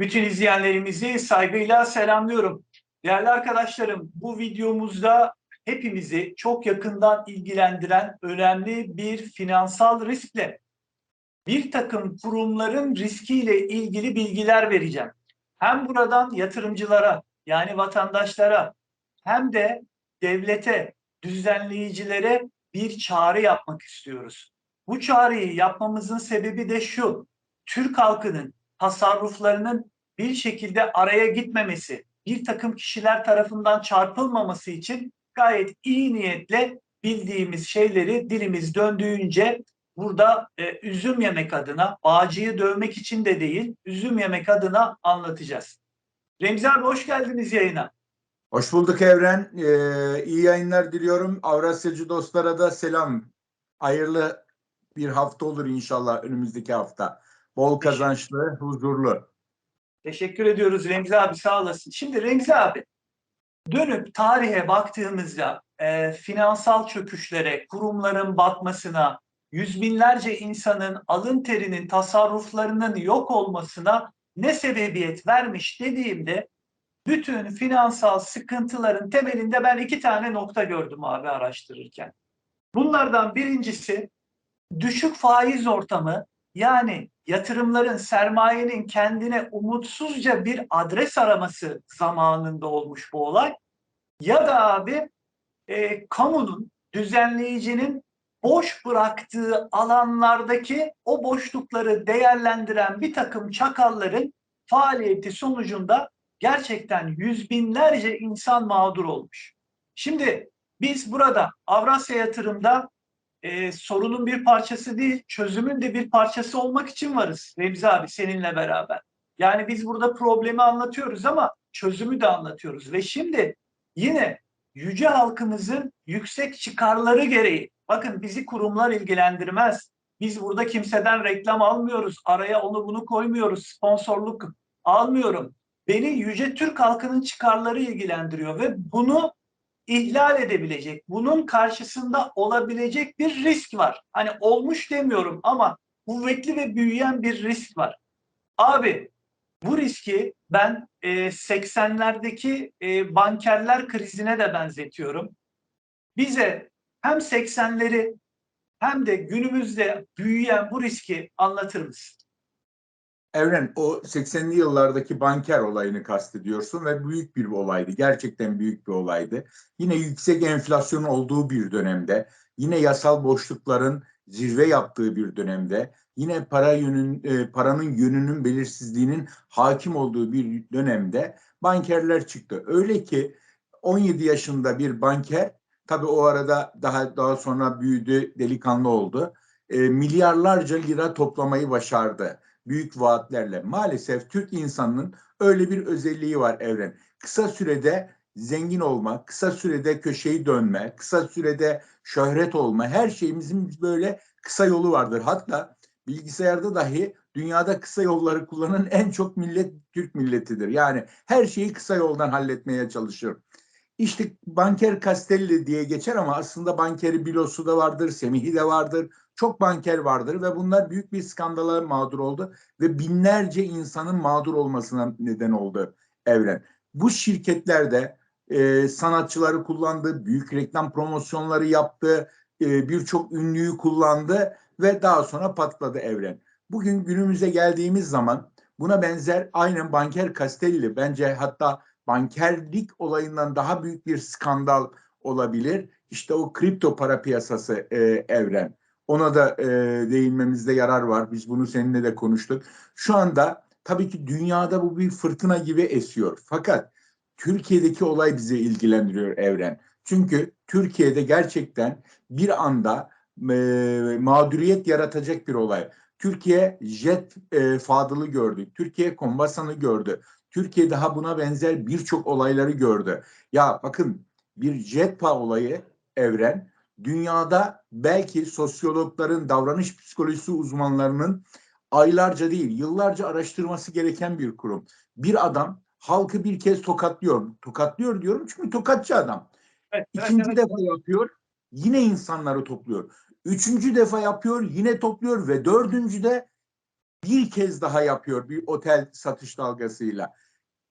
Bütün izleyenlerimizi saygıyla selamlıyorum. Değerli arkadaşlarım, bu videomuzda hepimizi çok yakından ilgilendiren önemli bir finansal riskle bir takım kurumların riskiyle ilgili bilgiler vereceğim. Hem buradan yatırımcılara yani vatandaşlara hem de devlete, düzenleyicilere bir çağrı yapmak istiyoruz. Bu çağrıyı yapmamızın sebebi de şu. Türk halkının tasarruflarının bir şekilde araya gitmemesi, bir takım kişiler tarafından çarpılmaması için gayet iyi niyetle bildiğimiz şeyleri dilimiz döndüğünce burada e, üzüm yemek adına, bağcıyı dövmek için de değil, üzüm yemek adına anlatacağız. Remzi abi hoş geldiniz yayına. Hoş bulduk Evren. Ee, iyi yayınlar diliyorum. Avrasyacı dostlara da selam. Hayırlı bir hafta olur inşallah önümüzdeki hafta. Bol kazançlı, huzurlu. Teşekkür ediyoruz Remzi abi sağ olasın. Şimdi Remzi abi dönüp tarihe baktığımızda e, finansal çöküşlere, kurumların batmasına, yüz binlerce insanın alın terinin, tasarruflarının yok olmasına ne sebebiyet vermiş dediğimde bütün finansal sıkıntıların temelinde ben iki tane nokta gördüm abi araştırırken. Bunlardan birincisi düşük faiz ortamı yani yatırımların, sermayenin kendine umutsuzca bir adres araması zamanında olmuş bu olay. Ya da abi e, kamunun, düzenleyicinin boş bıraktığı alanlardaki o boşlukları değerlendiren bir takım çakalların faaliyeti sonucunda gerçekten yüz binlerce insan mağdur olmuş. Şimdi biz burada Avrasya Yatırım'da e, sorunun bir parçası değil, çözümün de bir parçası olmak için varız Remzi abi seninle beraber. Yani biz burada problemi anlatıyoruz ama çözümü de anlatıyoruz. Ve şimdi yine yüce halkımızın yüksek çıkarları gereği, bakın bizi kurumlar ilgilendirmez. Biz burada kimseden reklam almıyoruz, araya onu bunu koymuyoruz, sponsorluk almıyorum. Beni yüce Türk halkının çıkarları ilgilendiriyor ve bunu ihlal edebilecek, bunun karşısında olabilecek bir risk var. Hani olmuş demiyorum ama kuvvetli ve büyüyen bir risk var. Abi bu riski ben e, 80'lerdeki e, bankerler krizine de benzetiyorum. Bize hem 80'leri hem de günümüzde büyüyen bu riski anlatır mısın? Evren o 80'li yıllardaki banker olayını kastediyorsun ve büyük bir olaydı. Gerçekten büyük bir olaydı. Yine yüksek enflasyon olduğu bir dönemde, yine yasal boşlukların zirve yaptığı bir dönemde, yine para yönün e, paranın yönünün belirsizliğinin hakim olduğu bir dönemde bankerler çıktı. Öyle ki 17 yaşında bir banker tabii o arada daha daha sonra büyüdü, delikanlı oldu. E, milyarlarca lira toplamayı başardı büyük vaatlerle. Maalesef Türk insanının öyle bir özelliği var Evren. Kısa sürede zengin olma, kısa sürede köşeyi dönme, kısa sürede şöhret olma her şeyimizin böyle kısa yolu vardır. Hatta bilgisayarda dahi dünyada kısa yolları kullanan en çok millet Türk milletidir. Yani her şeyi kısa yoldan halletmeye çalışır. İşte banker Castelli diye geçer ama aslında bankeri Bilosu da vardır, Semih'i de vardır, çok banker vardır ve bunlar büyük bir skandala mağdur oldu ve binlerce insanın mağdur olmasına neden oldu evren. Bu şirketlerde e, sanatçıları kullandı, büyük reklam promosyonları yaptı, e, birçok ünlüyü kullandı ve daha sonra patladı evren. Bugün günümüze geldiğimiz zaman buna benzer aynen banker Castelli bence hatta bankerlik olayından daha büyük bir skandal olabilir. İşte o kripto para piyasası e, evren. Ona da e, değinmemizde yarar var. Biz bunu seninle de konuştuk. Şu anda tabii ki dünyada bu bir fırtına gibi esiyor. Fakat Türkiye'deki olay bizi ilgilendiriyor Evren. Çünkü Türkiye'de gerçekten bir anda e, mağduriyet yaratacak bir olay. Türkiye jet e, Fadıl'ı gördü. Türkiye Kombasan'ı gördü. Türkiye daha buna benzer birçok olayları gördü. Ya bakın bir jetpa olayı Evren dünyada belki sosyologların, davranış psikolojisi uzmanlarının aylarca değil, yıllarca araştırması gereken bir kurum. Bir adam halkı bir kez tokatlıyor. Tokatlıyor diyorum çünkü tokatçı adam. Evet, İkinci evet, defa yapıyor, yine insanları topluyor. Üçüncü defa yapıyor, yine topluyor ve dördüncü de bir kez daha yapıyor bir otel satış dalgasıyla.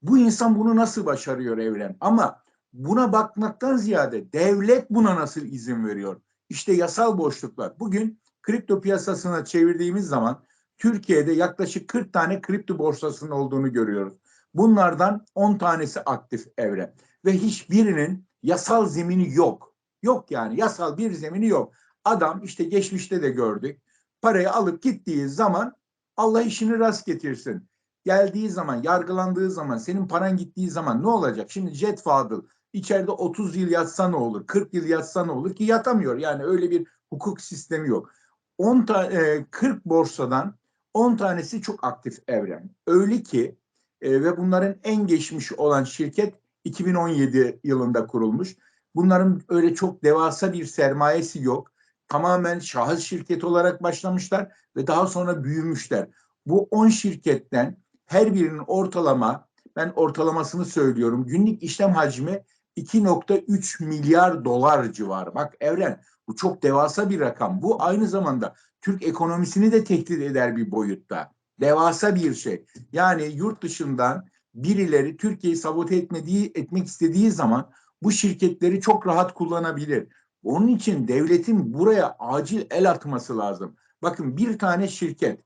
Bu insan bunu nasıl başarıyor Evren? Ama buna bakmaktan ziyade devlet buna nasıl izin veriyor? İşte yasal boşluklar. Bugün kripto piyasasına çevirdiğimiz zaman Türkiye'de yaklaşık 40 tane kripto borsasının olduğunu görüyoruz. Bunlardan 10 tanesi aktif evre ve hiçbirinin yasal zemini yok. Yok yani yasal bir zemini yok. Adam işte geçmişte de gördük. Parayı alıp gittiği zaman Allah işini rast getirsin. Geldiği zaman, yargılandığı zaman, senin paran gittiği zaman ne olacak? Şimdi Jet Fadıl içeride 30 yıl yatsa ne olur? 40 yıl yatsa ne olur ki yatamıyor. Yani öyle bir hukuk sistemi yok. 10 ta, e, 40 borsadan 10 tanesi çok aktif evren. Öyle ki e, ve bunların en geçmiş olan şirket 2017 yılında kurulmuş. Bunların öyle çok devasa bir sermayesi yok. Tamamen şahıs şirket olarak başlamışlar ve daha sonra büyümüşler. Bu 10 şirketten her birinin ortalama, ben ortalamasını söylüyorum, günlük işlem hacmi 2.3 milyar dolar civarı. Bak Evren bu çok devasa bir rakam. Bu aynı zamanda Türk ekonomisini de tehdit eder bir boyutta. Devasa bir şey. Yani yurt dışından birileri Türkiye'yi sabote etmediği, etmek istediği zaman bu şirketleri çok rahat kullanabilir. Onun için devletin buraya acil el atması lazım. Bakın bir tane şirket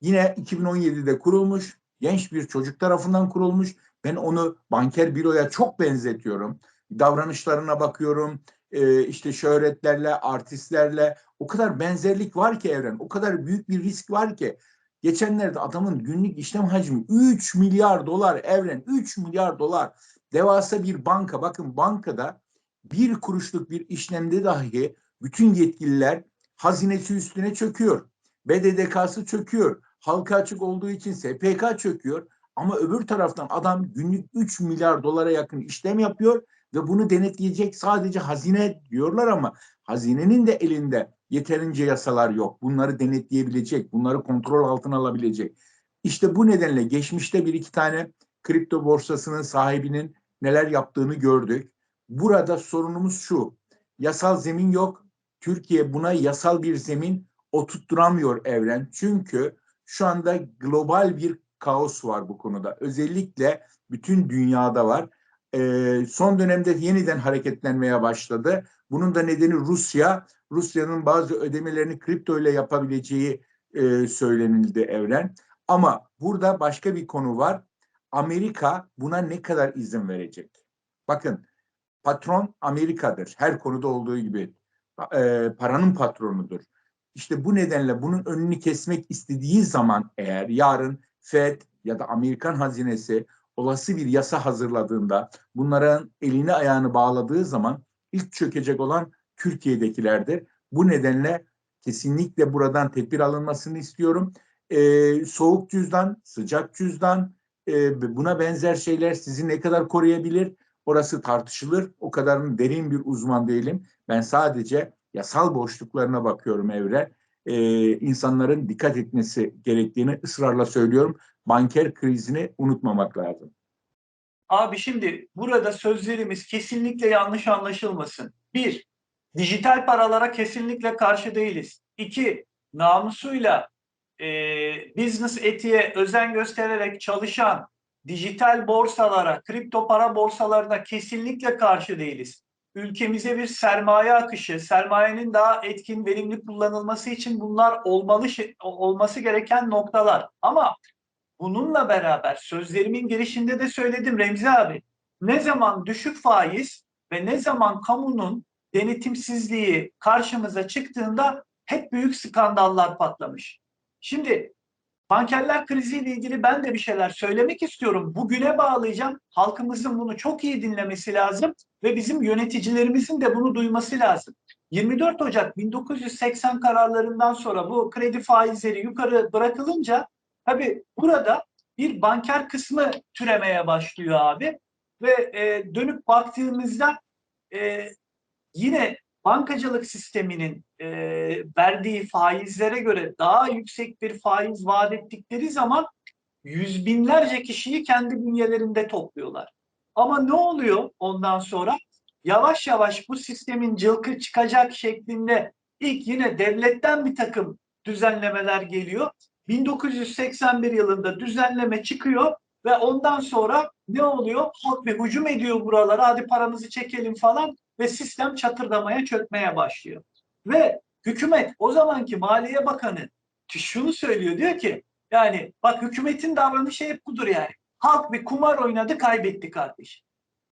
yine 2017'de kurulmuş, genç bir çocuk tarafından kurulmuş. Ben onu banker büroya çok benzetiyorum. Davranışlarına bakıyorum, e, işte şöhretlerle, artistlerle o kadar benzerlik var ki evren, o kadar büyük bir risk var ki. Geçenlerde adamın günlük işlem hacmi 3 milyar dolar evren, 3 milyar dolar. Devasa bir banka, bakın bankada bir kuruşluk bir işlemde dahi bütün yetkililer hazinesi üstüne çöküyor. BDDK'sı çöküyor. Halka açık olduğu için SPK çöküyor. Ama öbür taraftan adam günlük 3 milyar dolara yakın işlem yapıyor ve bunu denetleyecek sadece hazine diyorlar ama hazinenin de elinde yeterince yasalar yok. Bunları denetleyebilecek, bunları kontrol altına alabilecek. İşte bu nedenle geçmişte bir iki tane kripto borsasının sahibinin neler yaptığını gördük. Burada sorunumuz şu. Yasal zemin yok. Türkiye buna yasal bir zemin oturtturamıyor evren. Çünkü şu anda global bir kaos var bu konuda. Özellikle bütün dünyada var. Ee, son dönemde yeniden hareketlenmeye başladı. Bunun da nedeni Rusya. Rusya'nın bazı ödemelerini kripto ile yapabileceği e, söylenildi evren. Ama burada başka bir konu var. Amerika buna ne kadar izin verecek? Bakın patron Amerika'dır. Her konuda olduğu gibi e, paranın patronudur. İşte bu nedenle bunun önünü kesmek istediği zaman eğer yarın Fed ya da Amerikan hazinesi olası bir yasa hazırladığında bunların elini ayağını bağladığı zaman ilk çökecek olan Türkiye'dekilerdir. Bu nedenle kesinlikle buradan tedbir alınmasını istiyorum. Ee, soğuk cüzdan, sıcak cüzdan, e, buna benzer şeyler sizi ne kadar koruyabilir? Orası tartışılır. O kadarın derin bir uzman değilim. Ben sadece yasal boşluklarına bakıyorum Evren. Ee, insanların dikkat etmesi gerektiğini ısrarla söylüyorum. Banker krizini unutmamak lazım. Abi şimdi burada sözlerimiz kesinlikle yanlış anlaşılmasın. Bir, dijital paralara kesinlikle karşı değiliz. İki, namusuyla e, business etiğe özen göstererek çalışan dijital borsalara, kripto para borsalarına kesinlikle karşı değiliz. Ülkemize bir sermaye akışı, sermayenin daha etkin, verimli kullanılması için bunlar olmalı olması gereken noktalar. Ama bununla beraber sözlerimin girişinde de söyledim Remzi abi. Ne zaman düşük faiz ve ne zaman kamunun denetimsizliği karşımıza çıktığında hep büyük skandallar patlamış. Şimdi bankerler kriziyle ilgili ben de bir şeyler söylemek istiyorum. Bugüne bağlayacağım. Halkımızın bunu çok iyi dinlemesi lazım ve bizim yöneticilerimizin de bunu duyması lazım. 24 Ocak 1980 kararlarından sonra bu kredi faizleri yukarı bırakılınca tabii burada bir banker kısmı türemeye başlıyor abi ve e, dönüp baktığımızda e, yine bankacılık sisteminin e, verdiği faizlere göre daha yüksek bir faiz vaat ettikleri zaman yüz binlerce kişiyi kendi bünyelerinde topluyorlar. Ama ne oluyor ondan sonra? Yavaş yavaş bu sistemin cılkı çıkacak şeklinde ilk yine devletten bir takım düzenlemeler geliyor. 1981 yılında düzenleme çıkıyor ve ondan sonra ne oluyor? Halk bir hücum ediyor buralara hadi paramızı çekelim falan ve sistem çatırdamaya çökmeye başlıyor. Ve hükümet o zamanki Maliye Bakanı şunu söylüyor diyor ki yani bak hükümetin davranışı hep budur yani. Halk bir kumar oynadı kaybetti kardeşim.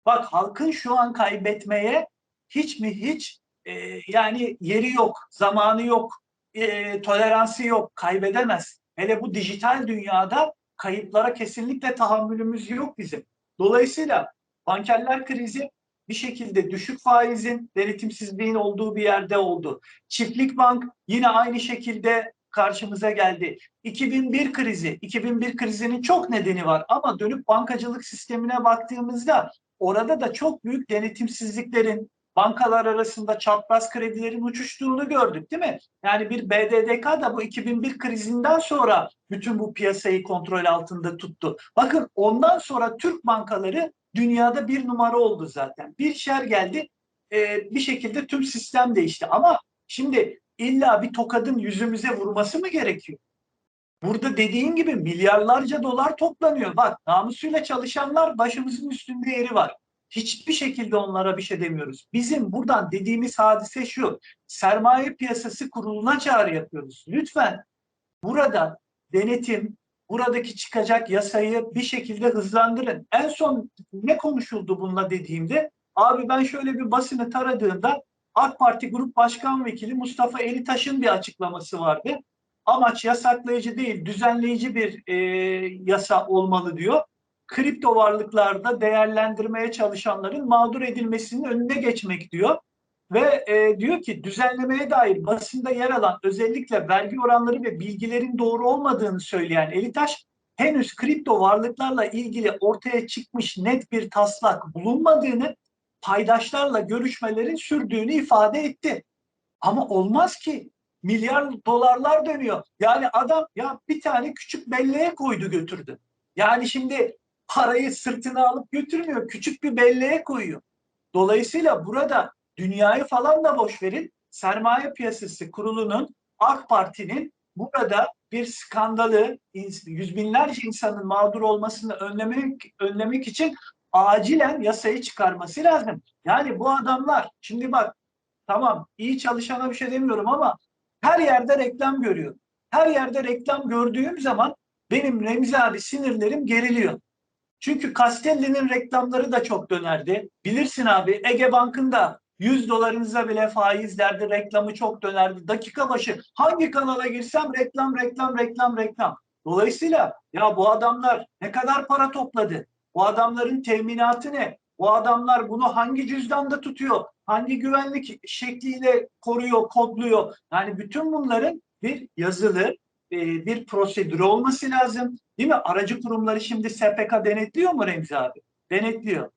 Bak halkın şu an kaybetmeye hiç mi hiç e, yani yeri yok, zamanı yok, e, toleransı yok, kaybedemez. Hele bu dijital dünyada kayıplara kesinlikle tahammülümüz yok bizim. Dolayısıyla bankerler krizi bir şekilde düşük faizin, denetimsizliğin olduğu bir yerde oldu. Çiftlik Bank yine aynı şekilde karşımıza geldi. 2001 krizi, 2001 krizinin çok nedeni var ama dönüp bankacılık sistemine baktığımızda orada da çok büyük denetimsizliklerin, bankalar arasında çapraz kredilerin uçuştuğunu gördük değil mi? Yani bir BDDK da bu 2001 krizinden sonra bütün bu piyasayı kontrol altında tuttu. Bakın ondan sonra Türk bankaları dünyada bir numara oldu zaten. Bir şer geldi e, bir şekilde tüm sistem değişti. Ama şimdi illa bir tokadın yüzümüze vurması mı gerekiyor? Burada dediğin gibi milyarlarca dolar toplanıyor. Bak namusuyla çalışanlar başımızın üstünde yeri var. Hiçbir şekilde onlara bir şey demiyoruz. Bizim buradan dediğimiz hadise şu. Sermaye piyasası kuruluna çağrı yapıyoruz. Lütfen burada denetim, buradaki çıkacak yasayı bir şekilde hızlandırın. En son ne konuşuldu bununla dediğimde abi ben şöyle bir basını taradığımda AK Parti Grup Başkan Vekili Mustafa Elitaş'ın bir açıklaması vardı. Amaç yasaklayıcı değil, düzenleyici bir e, yasa olmalı diyor. Kripto varlıklarda değerlendirmeye çalışanların mağdur edilmesinin önüne geçmek diyor. Ve e, diyor ki düzenlemeye dair basında yer alan özellikle vergi oranları ve bilgilerin doğru olmadığını söyleyen Elitaş henüz kripto varlıklarla ilgili ortaya çıkmış net bir taslak bulunmadığını paydaşlarla görüşmelerin sürdüğünü ifade etti. Ama olmaz ki milyar dolarlar dönüyor. Yani adam ya bir tane küçük belleğe koydu götürdü. Yani şimdi parayı sırtına alıp götürmüyor. Küçük bir belleğe koyuyor. Dolayısıyla burada dünyayı falan da boş verin. Sermaye Piyasası Kurulu'nun AK Parti'nin burada bir skandalı yüz binlerce insanın mağdur olmasını önlemek önlemek için acilen yasayı çıkarması lazım. Yani bu adamlar şimdi bak tamam iyi çalışana bir şey demiyorum ama her yerde reklam görüyorum. Her yerde reklam gördüğüm zaman benim Remzi abi sinirlerim geriliyor. Çünkü Castelli'nin reklamları da çok dönerdi. Bilirsin abi Ege Bank'ın 100 dolarınıza bile faizlerdi, reklamı çok dönerdi. Dakika başı hangi kanala girsem reklam, reklam, reklam, reklam. Dolayısıyla ya bu adamlar ne kadar para topladı? Bu adamların teminatı ne? Bu adamlar bunu hangi cüzdanda tutuyor? Hangi güvenlik şekliyle koruyor, kodluyor? Yani bütün bunların bir yazılı e, bir prosedürü olması lazım. Değil mi? Aracı kurumları şimdi SPK denetliyor mu Remzi abi? Denetliyor.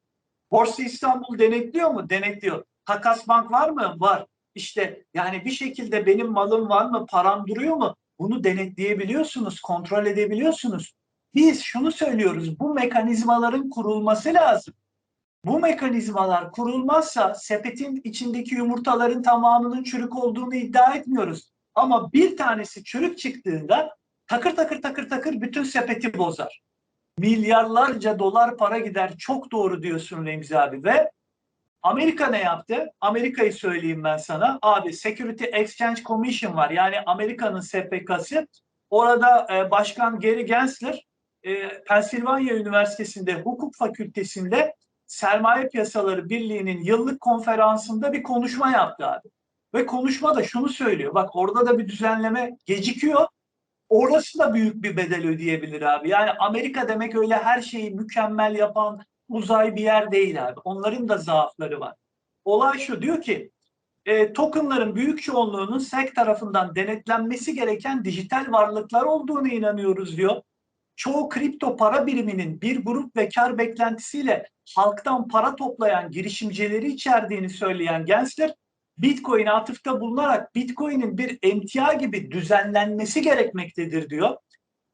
Borsa İstanbul denetliyor mu? Denetliyor. Takas Bank var mı? Var. İşte yani bir şekilde benim malım var mı? Param duruyor mu? Bunu denetleyebiliyorsunuz, kontrol edebiliyorsunuz. Biz şunu söylüyoruz, bu mekanizmaların kurulması lazım. Bu mekanizmalar kurulmazsa sepetin içindeki yumurtaların tamamının çürük olduğunu iddia etmiyoruz. Ama bir tanesi çürük çıktığında takır takır takır takır bütün sepeti bozar. Milyarlarca dolar para gider. Çok doğru diyorsun Remzi abi ve Amerika ne yaptı? Amerika'yı söyleyeyim ben sana. Abi Security Exchange Commission var. Yani Amerika'nın SPK'sı. Orada e, Başkan Gary Gensler e, Pensilvanya Üniversitesi'nde hukuk fakültesinde Sermaye Piyasaları Birliği'nin yıllık konferansında bir konuşma yaptı abi. Ve konuşma da şunu söylüyor. Bak orada da bir düzenleme gecikiyor. Orası da büyük bir bedel ödeyebilir abi. Yani Amerika demek öyle her şeyi mükemmel yapan uzay bir yer değil abi. Onların da zaafları var. Olay şu diyor ki e, tokenların büyük çoğunluğunun SEC tarafından denetlenmesi gereken dijital varlıklar olduğunu inanıyoruz diyor çoğu kripto para biriminin bir grup ve kar beklentisiyle halktan para toplayan girişimcileri içerdiğini söyleyen Gensler, Bitcoin'e atıfta bulunarak Bitcoin'in bir emtia gibi düzenlenmesi gerekmektedir diyor.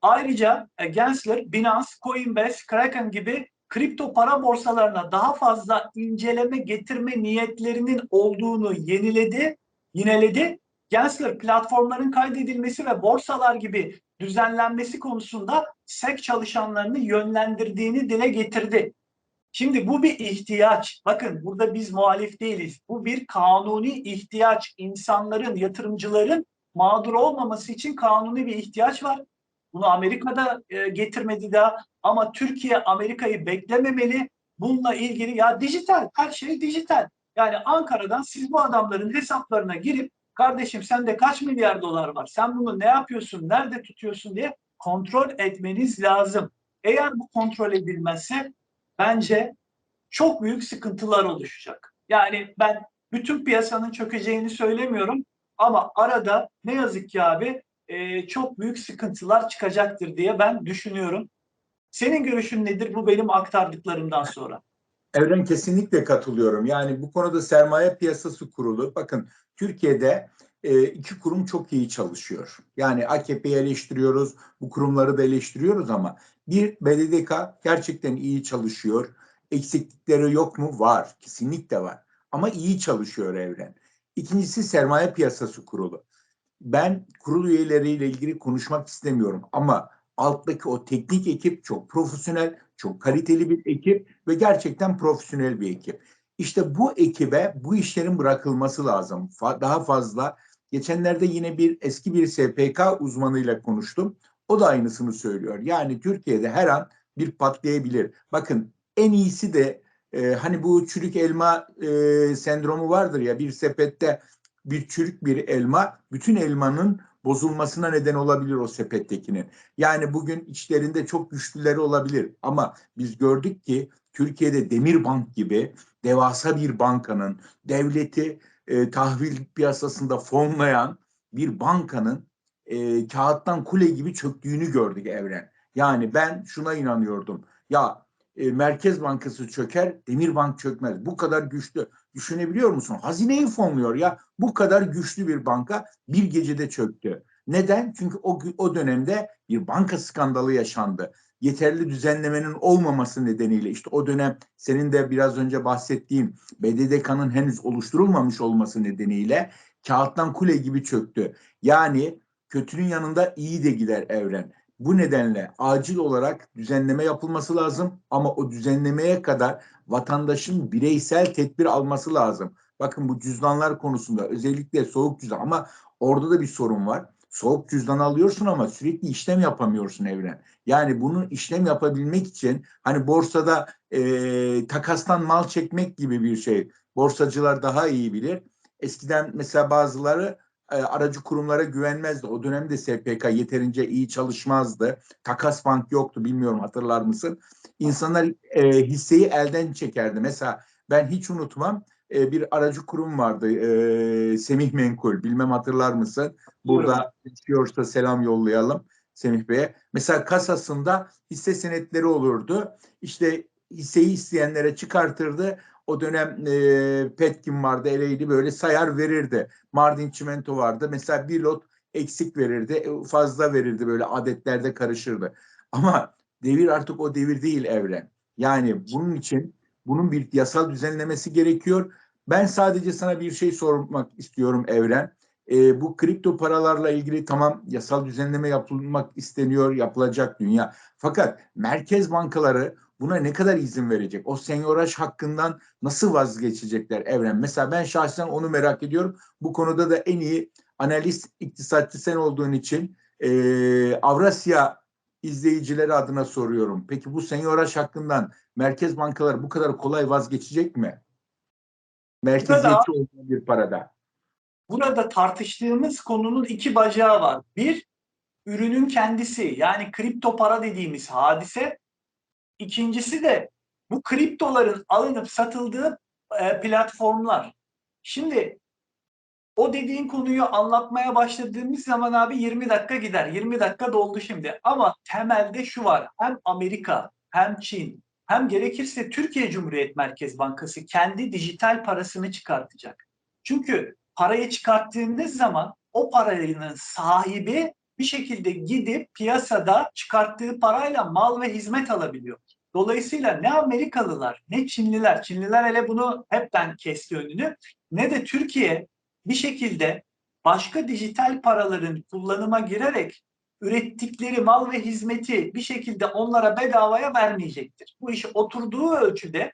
Ayrıca e, Gensler, Binance, Coinbase, Kraken gibi kripto para borsalarına daha fazla inceleme getirme niyetlerinin olduğunu yeniledi, yineledi. Gensler platformların kaydedilmesi ve borsalar gibi düzenlenmesi konusunda SEC çalışanlarını yönlendirdiğini dile getirdi. Şimdi bu bir ihtiyaç. Bakın burada biz muhalif değiliz. Bu bir kanuni ihtiyaç. İnsanların, yatırımcıların mağdur olmaması için kanuni bir ihtiyaç var. Bunu Amerika'da e, getirmedi daha ama Türkiye Amerika'yı beklememeli. Bununla ilgili ya dijital, her şey dijital. Yani Ankara'dan siz bu adamların hesaplarına girip kardeşim sende kaç milyar dolar var? Sen bunu ne yapıyorsun? Nerede tutuyorsun diye kontrol etmeniz lazım. Eğer bu kontrol edilmezse bence çok büyük sıkıntılar oluşacak. Yani ben bütün piyasanın çökeceğini söylemiyorum ama arada ne yazık ki abi e, çok büyük sıkıntılar çıkacaktır diye ben düşünüyorum. Senin görüşün nedir bu benim aktardıklarımdan sonra? Evren kesinlikle katılıyorum. Yani bu konuda sermaye piyasası kurulu. Bakın Türkiye'de e, iki kurum çok iyi çalışıyor. Yani AKP'yi eleştiriyoruz, bu kurumları da eleştiriyoruz ama bir BDDK gerçekten iyi çalışıyor. Eksiklikleri yok mu? Var. Kesinlikle var. Ama iyi çalışıyor Evren. İkincisi sermaye piyasası kurulu. Ben kurul üyeleriyle ilgili konuşmak istemiyorum ama alttaki o teknik ekip çok profesyonel, çok kaliteli bir ekip ve gerçekten profesyonel bir ekip. İşte bu ekibe bu işlerin bırakılması lazım. Daha fazla. Geçenlerde yine bir eski bir SPK uzmanıyla konuştum. O da aynısını söylüyor. Yani Türkiye'de her an bir patlayabilir. Bakın en iyisi de e, hani bu çürük elma e, sendromu vardır ya bir sepette bir çürük bir elma bütün elmanın bozulmasına neden olabilir o sepettekinin. Yani bugün içlerinde çok güçlüleri olabilir ama biz gördük ki Türkiye'de Demirbank gibi devasa bir bankanın devleti e, tahvil piyasasında fonlayan bir bankanın e, kağıttan kule gibi çöktüğünü gördük Evren. Yani ben şuna inanıyordum. Ya e, Merkez Bankası çöker, Demirbank çökmez. Bu kadar güçlü. Düşünebiliyor musun? Hazineyi fonluyor ya. Bu kadar güçlü bir banka bir gecede çöktü. Neden? Çünkü o, o dönemde bir banka skandalı yaşandı. Yeterli düzenlemenin olmaması nedeniyle işte o dönem senin de biraz önce bahsettiğin BDDK'nın henüz oluşturulmamış olması nedeniyle kağıttan kule gibi çöktü. Yani kötünün yanında iyi de gider evren. Bu nedenle acil olarak düzenleme yapılması lazım ama o düzenlemeye kadar vatandaşın bireysel tedbir alması lazım. Bakın bu cüzdanlar konusunda özellikle soğuk cüzdan ama orada da bir sorun var. Soğuk cüzdan alıyorsun ama sürekli işlem yapamıyorsun evren. Yani bunun işlem yapabilmek için hani borsada e, takastan mal çekmek gibi bir şey. Borsacılar daha iyi bilir. Eskiden mesela bazıları e, aracı kurumlara güvenmezdi. O dönemde SPK yeterince iyi çalışmazdı. Takas bank yoktu bilmiyorum hatırlar mısın? İnsanlar e, hisseyi elden çekerdi. Mesela ben hiç unutmam e, bir aracı kurum vardı e, Semih Menkul bilmem hatırlar mısın? Burada istiyorsa selam yollayalım Semih Bey'e. Mesela kasasında hisse senetleri olurdu. İşte hisseyi isteyenlere çıkartırdı. O dönem e, Petkim vardı, Ereğli böyle sayar verirdi. Mardin Çimento vardı. Mesela bir lot eksik verirdi, e, fazla verirdi böyle adetlerde karışırdı. Ama devir artık o devir değil evren. Yani bunun için bunun bir yasal düzenlemesi gerekiyor. Ben sadece sana bir şey sormak istiyorum Evren. E, bu kripto paralarla ilgili tamam yasal düzenleme yapılmak isteniyor, yapılacak dünya. Fakat merkez bankaları buna ne kadar izin verecek? O senyoraj hakkından nasıl vazgeçecekler Evren? Mesela ben şahsen onu merak ediyorum. Bu konuda da en iyi analist, iktisatçı sen olduğun için e, Avrasya izleyicileri adına soruyorum. Peki bu senyoraj hakkından merkez bankaları bu kadar kolay vazgeçecek mi? Merkeziyetçi olan bir parada. Burada tartıştığımız konunun iki bacağı var. Bir, ürünün kendisi yani kripto para dediğimiz hadise. İkincisi de bu kriptoların alınıp satıldığı e, platformlar. Şimdi o dediğin konuyu anlatmaya başladığımız zaman abi 20 dakika gider. 20 dakika doldu şimdi. Ama temelde şu var. Hem Amerika hem Çin hem gerekirse Türkiye Cumhuriyet Merkez Bankası kendi dijital parasını çıkartacak. Çünkü parayı çıkarttığınız zaman o paranın sahibi bir şekilde gidip piyasada çıkarttığı parayla mal ve hizmet alabiliyor. Dolayısıyla ne Amerikalılar ne Çinliler, Çinliler hele bunu hepten kesti önünü, ne de Türkiye bir şekilde başka dijital paraların kullanıma girerek ürettikleri mal ve hizmeti bir şekilde onlara bedavaya vermeyecektir. Bu iş oturduğu ölçüde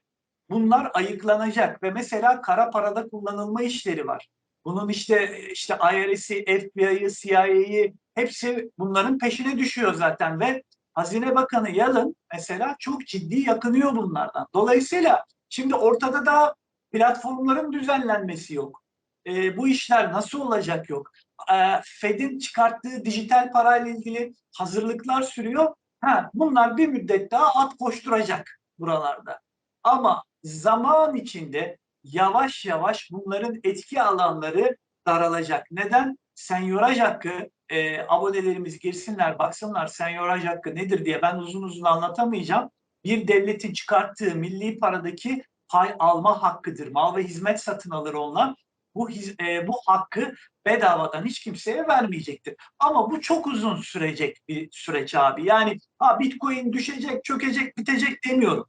bunlar ayıklanacak ve mesela kara parada kullanılma işleri var. Bunun işte işte IRS'i, FBI'yi, CIA'yı hepsi bunların peşine düşüyor zaten ve Hazine Bakanı Yalın mesela çok ciddi yakınıyor bunlardan. Dolayısıyla şimdi ortada da platformların düzenlenmesi yok. E, bu işler nasıl olacak yok. E, Fed'in çıkarttığı dijital parayla ilgili hazırlıklar sürüyor. Ha, bunlar bir müddet daha at koşturacak buralarda. Ama zaman içinde yavaş yavaş bunların etki alanları daralacak. Neden? Senyoraj hakkı e, abonelerimiz girsinler baksınlar senyoraj hakkı nedir diye ben uzun uzun anlatamayacağım. Bir devletin çıkarttığı milli paradaki pay alma hakkıdır. Mal ve hizmet satın alır onlar. Bu, e, bu hakkı bedavadan hiç kimseye vermeyecektir. Ama bu çok uzun sürecek bir süreç abi. Yani ha Bitcoin düşecek, çökecek, bitecek demiyorum.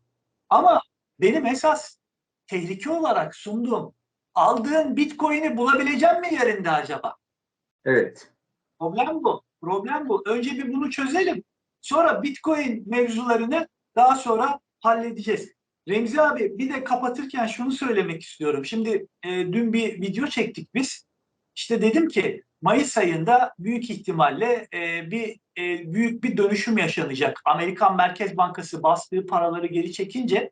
Ama benim esas tehlike olarak sunduğum aldığın Bitcoin'i bulabileceğim mi yerinde acaba? Evet. Problem bu. Problem bu. Önce bir bunu çözelim. Sonra Bitcoin mevzularını daha sonra halledeceğiz. Remzi abi bir de kapatırken şunu söylemek istiyorum. Şimdi e, dün bir video çektik biz. İşte dedim ki Mayıs ayında büyük ihtimalle e, bir e, büyük bir dönüşüm yaşanacak. Amerikan Merkez Bankası bastığı paraları geri çekince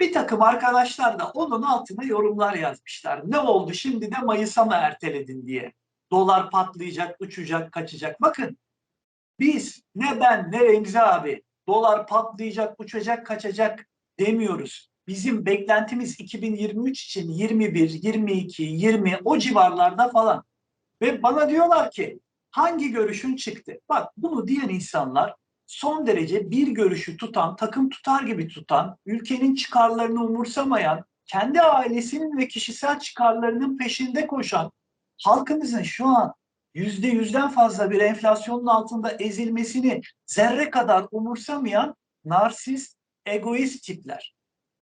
bir takım arkadaşlar da onun altına yorumlar yazmışlar. Ne oldu şimdi de Mayıs'a mı erteledin diye. Dolar patlayacak, uçacak, kaçacak. Bakın biz ne ben ne Remzi abi dolar patlayacak, uçacak, kaçacak demiyoruz. Bizim beklentimiz 2023 için 21, 22, 20 o civarlarda falan. Ve bana diyorlar ki hangi görüşün çıktı? Bak bunu diyen insanlar son derece bir görüşü tutan, takım tutar gibi tutan, ülkenin çıkarlarını umursamayan, kendi ailesinin ve kişisel çıkarlarının peşinde koşan, halkımızın şu an yüzde yüzden fazla bir enflasyonun altında ezilmesini zerre kadar umursamayan narsist, egoist tipler.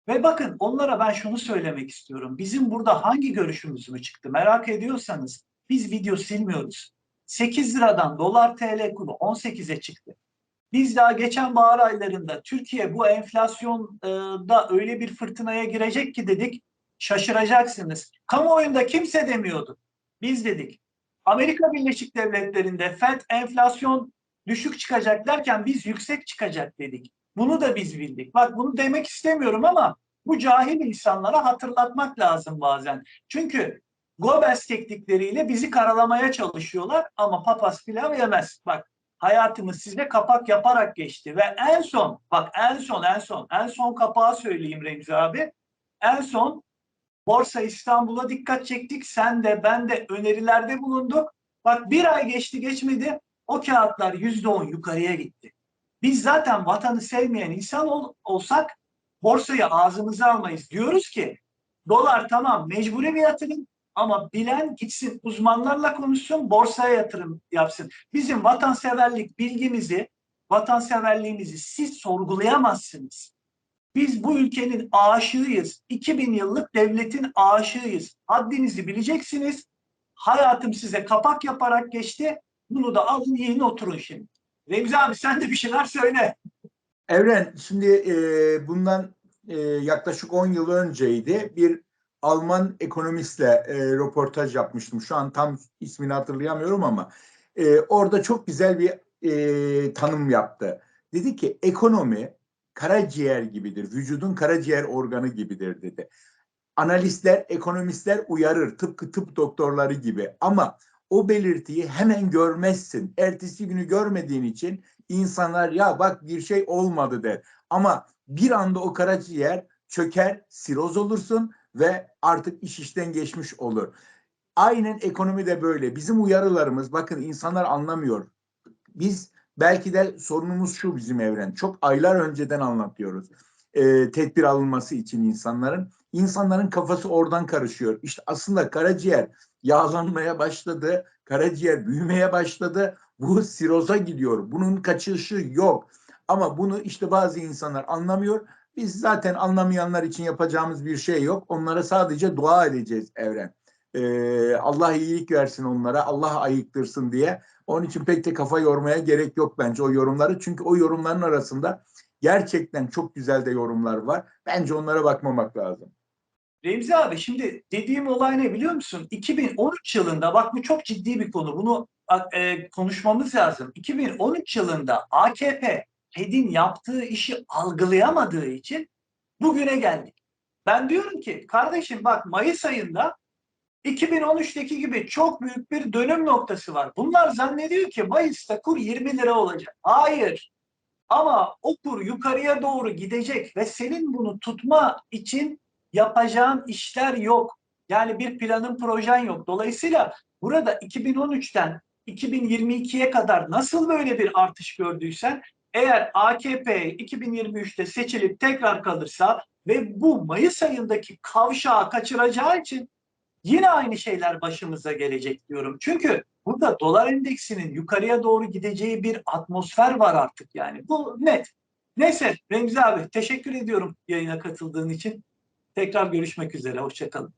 Ve bakın onlara ben şunu söylemek istiyorum. Bizim burada hangi görüşümüz mü çıktı merak ediyorsanız biz video silmiyoruz. 8 liradan dolar TL kuru 18'e çıktı. Biz daha geçen bahar aylarında Türkiye bu enflasyonda öyle bir fırtınaya girecek ki dedik şaşıracaksınız. Kamuoyunda kimse demiyordu. Biz dedik. Amerika Birleşik Devletleri'nde FED enflasyon düşük çıkacak derken biz yüksek çıkacak dedik. Bunu da biz bildik. Bak bunu demek istemiyorum ama bu cahil insanlara hatırlatmak lazım bazen. Çünkü Goebbels teknikleriyle bizi karalamaya çalışıyorlar ama papaz pilav yemez. Bak hayatımız size kapak yaparak geçti ve en son bak en son en son en son kapağı söyleyeyim Remzi abi. En son Borsa İstanbul'a dikkat çektik. Sen de ben de önerilerde bulunduk. Bak bir ay geçti geçmedi o kağıtlar yüzde on yukarıya gitti. Biz zaten vatanı sevmeyen insan ol, olsak borsayı ağzımıza almayız. Diyoruz ki dolar tamam mecburi bir yatırım ama bilen gitsin uzmanlarla konuşsun borsaya yatırım yapsın. Bizim vatanseverlik bilgimizi, vatanseverliğimizi siz sorgulayamazsınız. Biz bu ülkenin aşığıyız. 2000 yıllık devletin aşığıyız. Haddinizi bileceksiniz. Hayatım size kapak yaparak geçti. Bunu da alın yiyin oturun şimdi. Remzi abi sen de bir şeyler söyle. Evren şimdi e, bundan e, yaklaşık 10 yıl önceydi. Bir Alman ekonomistle e, röportaj yapmıştım. Şu an tam ismini hatırlayamıyorum ama e, orada çok güzel bir e, tanım yaptı. Dedi ki ekonomi karaciğer gibidir. Vücudun karaciğer organı gibidir dedi. Analistler, ekonomistler uyarır tıpkı tıp doktorları gibi ama o belirtiyi hemen görmezsin. Ertesi günü görmediğin için insanlar ya bak bir şey olmadı der. Ama bir anda o karaciğer çöker, siroz olursun ve artık iş işten geçmiş olur. Aynen ekonomi de böyle. Bizim uyarılarımız bakın insanlar anlamıyor. Biz belki de sorunumuz şu bizim evren. Çok aylar önceden anlatıyoruz. Ee, tedbir alınması için insanların. İnsanların kafası oradan karışıyor. İşte aslında karaciğer yağlanmaya başladı. Karaciğer büyümeye başladı. Bu siroza gidiyor. Bunun kaçışı yok. Ama bunu işte bazı insanlar anlamıyor. Biz zaten anlamayanlar için yapacağımız bir şey yok. Onlara sadece dua edeceğiz evren. Allah iyilik versin onlara, Allah ayıktırsın diye. Onun için pek de kafa yormaya gerek yok bence o yorumları. Çünkü o yorumların arasında gerçekten çok güzel de yorumlar var. Bence onlara bakmamak lazım. Remzi abi şimdi dediğim olay ne biliyor musun? 2013 yılında bak bu çok ciddi bir konu. Bunu e, konuşmamız lazım. 2013 yılında AKP HED'in yaptığı işi algılayamadığı için bugüne geldik. Ben diyorum ki kardeşim bak Mayıs ayında 2013'teki gibi çok büyük bir dönüm noktası var. Bunlar zannediyor ki Mayıs'ta kur 20 lira olacak. Hayır. Ama o kur yukarıya doğru gidecek ve senin bunu tutma için yapacağın işler yok. Yani bir planın projen yok. Dolayısıyla burada 2013'ten 2022'ye kadar nasıl böyle bir artış gördüysen eğer AKP 2023'te seçilip tekrar kalırsa ve bu Mayıs ayındaki kavşağı kaçıracağı için yine aynı şeyler başımıza gelecek diyorum. Çünkü burada dolar endeksinin yukarıya doğru gideceği bir atmosfer var artık yani. Bu net. Neyse Remzi abi teşekkür ediyorum yayına katıldığın için. Tekrar görüşmek üzere. Hoşçakalın.